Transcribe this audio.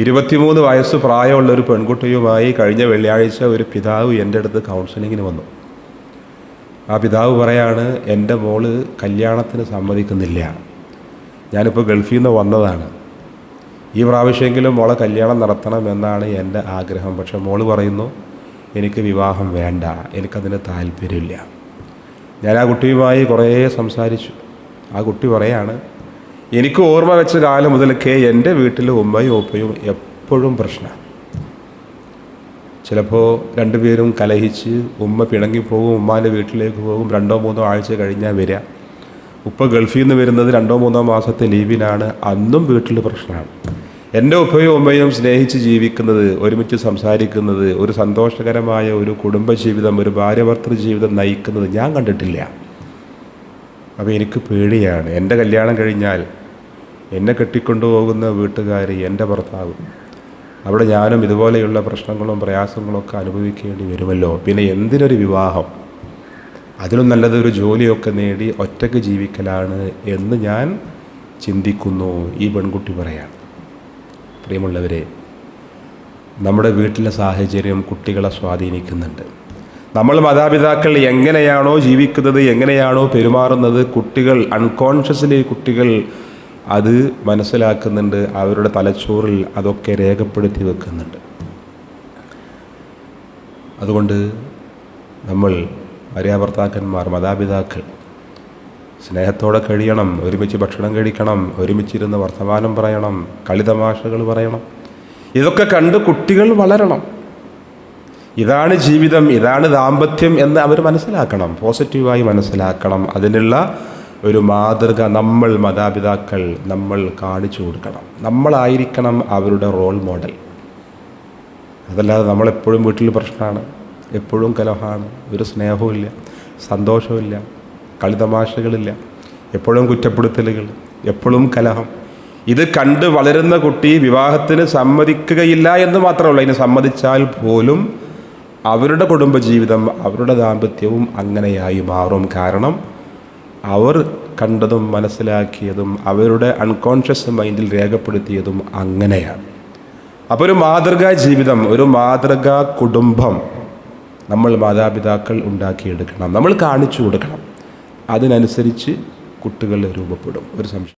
ഇരുപത്തിമൂന്ന് വയസ്സ് പ്രായമുള്ള ഒരു പെൺകുട്ടിയുമായി കഴിഞ്ഞ വെള്ളിയാഴ്ച ഒരു പിതാവ് എന്റെ അടുത്ത് കൗൺസിലിങ്ങിന് വന്നു. ആ പിതാവ് പറയാണ് എന്റെ മോൾ കല്യാണത്തിന് സമ്മതിക്കുന്നില്ല. ഞാനിപ്പോൾ ഗൾഫിൽ നിന്ന് വന്നതാണ്. ഈ പ്രാവശ്യമെങ്കിലും മോളെ കല്യാണം നടത്തണം എന്നാണ് എന്റെ ആഗ്രഹം. പക്ഷേ മോൾ പറയുന്നു എനിക്ക് വിവാഹം വേണ്ട. എനിക്കതിന് താല്പര്യമില്ല. ഞാൻ ആ കുട്ടിയുമായി കുറേ സംസാരിച്ചു. ആ കുട്ടി പറയാണ് എനിക്ക് ഓർമ്മ വെച്ച കാലം മുതലൊക്കെ എന്റെ വീട്ടിൽ ഉമ്മയും ഉപ്പയും എപ്പോഴും പ്രശ്നമാണ് ചിലപ്പോൾ രണ്ടുപേരും കലഹിച്ച് ഉമ്മ പിണങ്ങിപ്പോകും ഉമ്മാന്റെ വീട്ടിലേക്ക് പോകും രണ്ടോ മൂന്നോ ആഴ്ച കഴിഞ്ഞാൽ വരിക. ഉപ്പ ഗൾഫിൽ നിന്ന് വരുന്നത് രണ്ടോ മൂന്നോ മാസത്തെ ലീവിനാണ് അന്നും വീട്ടിൽ പ്രശ്നമാണ് എന്റെ ഉപ്പയും ഉമ്മയും സ്നേഹിച്ച് ജീവിക്കുന്നത് ഒരുമിച്ച് സംസാരിക്കുന്നത് ഒരു സന്തോഷകരമായ ഒരു കുടുംബജീവിതം ഒരു ഭാര്യഭർത്തൃ ജീവിതം നയിക്കുന്നത് ഞാൻ കണ്ടിട്ടില്ല. അപ്പോൾ എനിക്ക് പേടിയാണ്. എന്റെ കല്യാണം കഴിഞ്ഞാൽ എന്നെ കെട്ടിക്കൊണ്ടുപോകുന്ന വീട്ടുകാരി എന്റെ ഭർത്താവ്. അവിടെ ഞാനും ഇതുപോലെയുള്ള പ്രശ്നങ്ങളും പ്രയാസങ്ങളൊക്കെ അനുഭവിക്കേണ്ടി വരുമല്ലോ. പിന്നെ എന്തിനൊരു വിവാഹം? അതിലും നല്ലതൊരു ജോലിയൊക്കെ നേടി ഒറ്റയ്ക്ക് ജീവിക്കലാണ് എന്ന് ഞാൻ ചിന്തിക്കുന്നു ഈ പെൺകുട്ടി പറയാം പ്രിയമുള്ളവരെ നമ്മുടെ വീട്ടിലെ സാഹചര്യം കുട്ടികളെ സ്വാധീനിക്കുന്നുണ്ട്. നമ്മൾ മാതാപിതാക്കൾ എങ്ങനെയാണോ ജീവിക്കുന്നത് എങ്ങനെയാണോ പെരുമാറുന്നത് കുട്ടികൾ അൺകോൺഷ്യസ്ലി കുട്ടികൾ അത് മനസ്സിലാക്കുന്നുണ്ട് അവരുടെ തലച്ചോറിൽ അതൊക്കെ രേഖപ്പെടുത്തി വെക്കുന്നുണ്ട്. അതുകൊണ്ട് നമ്മൾ ഭാര്യാഭർത്താക്കന്മാർ മാതാപിതാക്കൾ സ്നേഹത്തോടെ കഴിയണം ഒരുമിച്ച് ഭക്ഷണം കഴിക്കണം ഒരുമിച്ചിരുന്ന് വർത്തമാനം പറയണം കളിതമാശകൾ പറയണം. ഇതൊക്കെ കണ്ട് കുട്ടികൾ വളരണം. ഇതാണ് ജീവിതം ഇതാണ് ദാമ്പത്യം എന്ന് അവർ മനസ്സിലാക്കണം പോസിറ്റീവായി മനസ്സിലാക്കണം. അതിനുള്ള ഒരു മാതൃക നമ്മൾ മാതാപിതാക്കൾ നമ്മൾ കാണിച്ചു കൊടുക്കണം. നമ്മളായിരിക്കണം അവരുടെ റോൾ മോഡൽ അതല്ലാതെ നമ്മളെപ്പോഴും വീട്ടിൽ പ്രശ്നമാണ്. എപ്പോഴും കലഹമാണ്. ഒരു സ്നേഹവുമില്ല. സന്തോഷമില്ല കളിതമാശകളില്ല. എപ്പോഴും കുറ്റപ്പെടുത്തലുകൾ. എപ്പോഴും കലഹം. ഇത് കണ്ട് വളരുന്ന കുട്ടി വിവാഹത്തിന് സമ്മതിക്കുകയില്ല എന്ന് മാത്രമല്ല ഇനി സമ്മതിച്ചാൽ പോലും അവരുടെ കുടുംബജീവിതം അവരുടെ ദാമ്പത്യവും അങ്ങനെയായി മാറും. കാരണം അവർ കണ്ടതും മനസ്സിലാക്കിയതും അവരുടെ അൺകോൺഷ്യസ് മൈൻഡിൽ രേഖപ്പെടുത്തിയതും അങ്ങനെയാണ്. അപ്പോൾ ഒരു മാതൃകാ ജീവിതം ഒരു മാതൃകാ കുടുംബം നമ്മൾ മാതാപിതാക്കൾ ഉണ്ടാക്കിയെടുക്കണം. നമ്മൾ കാണിച്ചു കൊടുക്കണം. അതിനനുസരിച്ച് കുട്ടികൾ രൂപപ്പെടും. ഒരു സംശയം